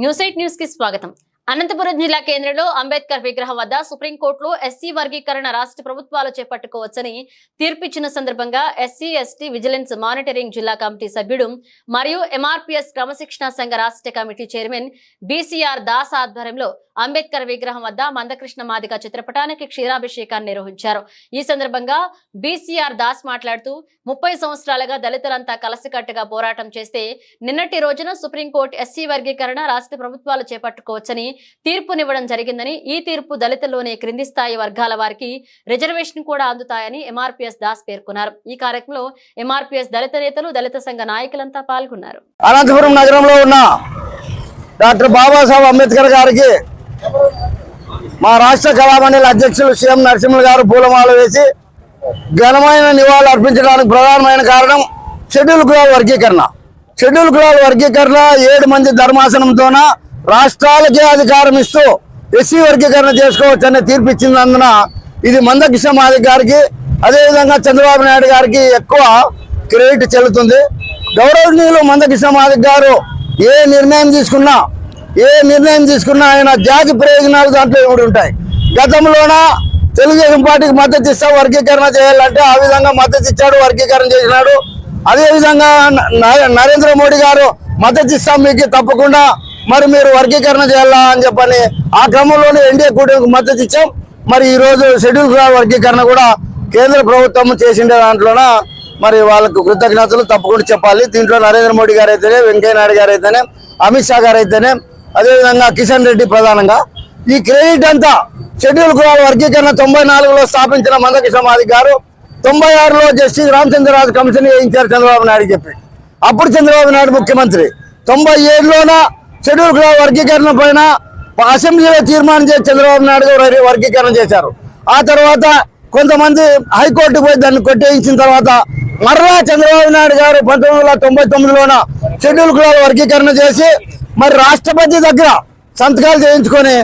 News eight news కి స్వాగతం అనంతపురం జిల్లా కేంద్రంలో అంబేద్కర్ విగ్రహం వద్ద సుప్రీంకోర్టులో ఎస్సీ వర్గీకరణ రాష్ట్ర ప్రభుత్వాలు చేపట్టుకోవచ్చని తీర్పిచ్చిన సందర్భంగా ఎస్సీ ఎస్టీ విజిలెన్స్ మానిటరింగ్ జిల్లా కమిటీ సభ్యుడు మరియు ఎంఆర్పీఎస్ క్రమశిక్షణ సంఘ రాష్ట్ర కమిటీ చైర్మన్ బీసీఆర్ దాస్ ఆధ్వర్యంలో అంబేద్కర్ విగ్రహం వద్ద మందకృష్ణ మాదిక చిత్రపటానికి క్షీరాభిషేకాన్ని నిర్వహించారు. ఈ సందర్భంగా బీసీఆర్ దాస్ మాట్లాడుతూ ముప్పై సంవత్సరాలుగా దళితులంతా కలసికట్టుగా పోరాటం చేస్తే నిన్నటి రోజున సుప్రీంకోర్టు ఎస్సీ వర్గీకరణ రాష్ట్ర ప్రభుత్వాలు చేపట్టుకోవచ్చని తీర్పునివ్వడం జరిగిందని ఈ తీర్పు దళితుల్లోనే క్రింది స్థాయి వర్గాల వారికి రిజర్వేషన్ కూడా అందుతాయని ఎంఆర్పీఎస్ దాస్ పేర్కొన్నారు. ఈ కార్యక్రమంలో ఎంఆర్పీఎస్ దళిత నేతలు దళిత సంఘ నాయకులంతా పాల్గొన్నారు. అనంతపురం నగరంలో ఉన్న డాక్టర్ బాబాసాహెబ్ అంబేద్కర్ గారికి మా రాష్ట్ర కళామండలి అధ్యక్షులు సీఎం నరసింహులు గారు పూలమాల వేసి ఘనమైన నివాళులు అర్పించడానికి ప్రధానమైన కారణం షెడ్యూల్ కులాల వర్గీకరణ. షెడ్యూల్ కులాల వర్గీకరణ ఏడు మంది ధర్మాసనంతోన రాష్ట్రాలకే అధికారం ఇస్తూ ఎస్సీ వర్గీకరణ చేసుకోవచ్చనే తీర్పు ఇచ్చినందున ఇది మందకృష్ణ మాదిక్ గారికి అదేవిధంగా చంద్రబాబు నాయుడు గారికి ఎక్కువ క్రెడిట్ చెల్లుతుంది. గౌరవనీయులు మందకృష్ణ మాదిక్ గారు ఏ నిర్ణయం తీసుకున్నా ఏ నిర్ణయం తీసుకున్నా ఆయన జాతి ప్రయోజనాలు దాంట్లో ఇవి ఉంటాయి. గతంలోన తెలుగుదేశం పార్టీకి మద్దతు ఇస్తా వర్గీకరణ చేయాలంటే ఆ విధంగా మద్దతు ఇచ్చాడు వర్గీకరణ చేసినాడు. అదేవిధంగా నరేంద్ర మోడీ గారు మద్దతు ఇస్తాం మీకు తప్పకుండా మరి మీరు వర్గీకరణ చేయాలా అని చెప్పని ఆ క్రమంలోనే ఎన్డీఏ కూటమికి మద్దతు ఇచ్చాం. మరి ఈ రోజు షెడ్యూల్ కులాల వర్గీకరణ కూడా కేంద్ర ప్రభుత్వం చేసిండే దాంట్లోన మరి వాళ్ళకు కృతజ్ఞతలు తప్పకుండా చెప్పాలి. దీంట్లో నరేంద్ర మోడీ గారు అయితేనే వెంకయ్య నాయుడు గారు అయితేనే అమిత్ షా గారు అయితేనే అదేవిధంగా కిషన్ రెడ్డి ప్రధానంగా ఈ క్రెడిట్ అంతా షెడ్యూల్ కులాల వర్గీకరణ తొంభై నాలుగులో స్థాపించిన మందకిష మాదిక్ గారు తొంభై ఆరులో జస్టిస్ రామచంద్రరాజు కమిషన్ వేయించారు చంద్రబాబు నాయుడు చెప్పి అప్పుడు చంద్రబాబు నాయుడు ముఖ్యమంత్రి. తొంభై ఏడులోన షెడ్యూల్ కులాల వర్గీకరణ పైన అసెంబ్లీలో తీర్మానం చేసి చంద్రబాబు నాయుడు గారు వర్గీకరణ చేశారు. ఆ తర్వాత కొంతమంది హైకోర్టుకు పోయి దాన్ని కొట్టేయించిన తర్వాత మరలా చంద్రబాబు నాయుడు గారు పంతొమ్మిది వందల తొంభై తొమ్మిదిలోన షెడ్యూల్ కులాల వర్గీకరణ చేసి మరి రాష్ట్రపతి దగ్గర సంతకాలు చేయించుకొని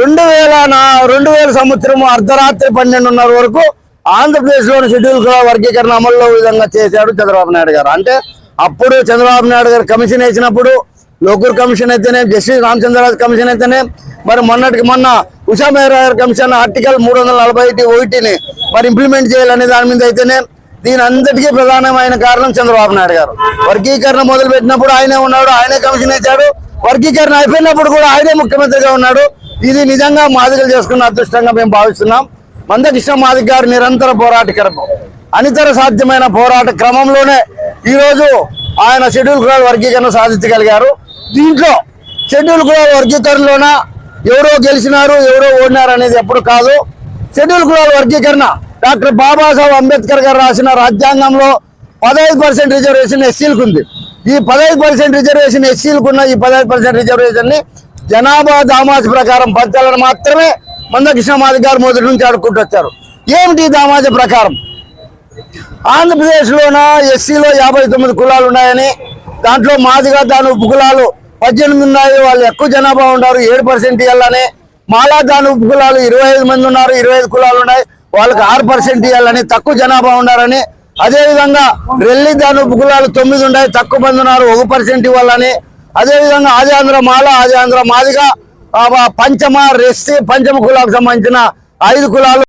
రెండు వేల నా రెండు వేల సంవత్సరం అర్ధరాత్రి పన్నెండున్నర వరకు ఆంధ్రప్రదేశ్లోని షెడ్యూల్ కులాల వర్గీకరణ అమల్లో విధంగా చేశాడు చంద్రబాబు నాయుడు గారు. అంటే అప్పుడు చంద్రబాబు నాయుడు గారు కమిషన్ వేసినప్పుడు లోకూర్ కమిషన్ అయితేనే జస్టిస్ రామచంద్రరాజు కమిషన్ అయితేనే మరి మొన్నటికి మొన్న ఉషా మెహరా కమిషన్ ఆర్టికల్ మూడు వందల నలభై ఒకటిని మరి ఇంప్లిమెంట్ చేయాలనే దాని మీద అయితేనే దీని అంతటికీ ప్రధానమైన కారణం చంద్రబాబు నాయుడు గారు. వర్గీకరణ మొదలు పెట్టినప్పుడు ఆయనే ఉన్నాడు ఆయనే కమిషన్ ఇచ్చాడు వర్గీకరణ అయిపోయినప్పుడు కూడా ఆయనే ముఖ్యమంత్రిగా ఉన్నాడు. ఇది నిజంగా మాదిగలు చేసుకున్న అదృష్టంగా మేము భావిస్తున్నాం. మందకృష్ణ మాదిక్ గారు నిరంతర పోరాటకరం అనితర సాధ్యమైన పోరాట క్రమంలోనే ఈరోజు ఆయన షెడ్యూల్ కులాల వర్గీకరణ సాధించగలిగారు. దీంట్లో షెడ్యూల్ కులాల వర్గీకరణలోన? ఎవరో గెలిచినారు ఎవరో ఓడినారు అనేది ఎప్పుడు కాదు. షెడ్యూల్ కులాల వర్గీకరణ. డాక్టర్ బాబాసాహెబ్ అంబేద్కర్ గారు రాసిన రాజ్యాంగంలో పదహైదు పర్సెంట్ రిజర్వేషన్ ఎస్సీలకు ఉంది. ఈ పదహైదు పర్సెంట్ రిజర్వేషన్ ఎస్సీలకు ఉన్న ఈ పదహైదు పర్సెంట్ రిజర్వేషన్ని జనాభా దామాజ ప్రకారం పంచాలని మాత్రమే మందకృష్ణ మాదిక్ గారు మొదటి నుంచి ఆడుకుంటూ వచ్చారు. ఏమిటి దామాజ ప్రకారం? ఆంధ్రప్రదేశ్లోన ఎస్సీలో యాభై తొమ్మిది కులాలు ఉన్నాయని దాంట్లో మాదిగా దాని ఉప కులాలు పద్దెనిమిది ఉన్నాయి వాళ్ళు ఎక్కువ జనాభా ఉన్నారు ఏడు పర్సెంట్ ఇవ్వాలని. మాలా దాని ఉప కులాలు ఇరవై ఐదు మంది ఉన్నారు ఇరవై ఐదు కులాలు ఉన్నాయి. వాళ్ళకి ఆరు పర్సెంట్ ఇవ్వాలని తక్కువ జనాభా ఉన్నారని. అదేవిధంగా రెల్లి దాని ఉప కులాలు తొమ్మిది ఉన్నాయి తక్కువ మంది ఉన్నారు ఒక పర్సెంట్ ఇవ్వాలని. అదేవిధంగా ఆది ఆంధ్ర మాల ఆది ఆంధ్ర మాదిగా పంచమ రెస్సి పంచమ కులాలకు సంబంధించిన ఐదు కులాలు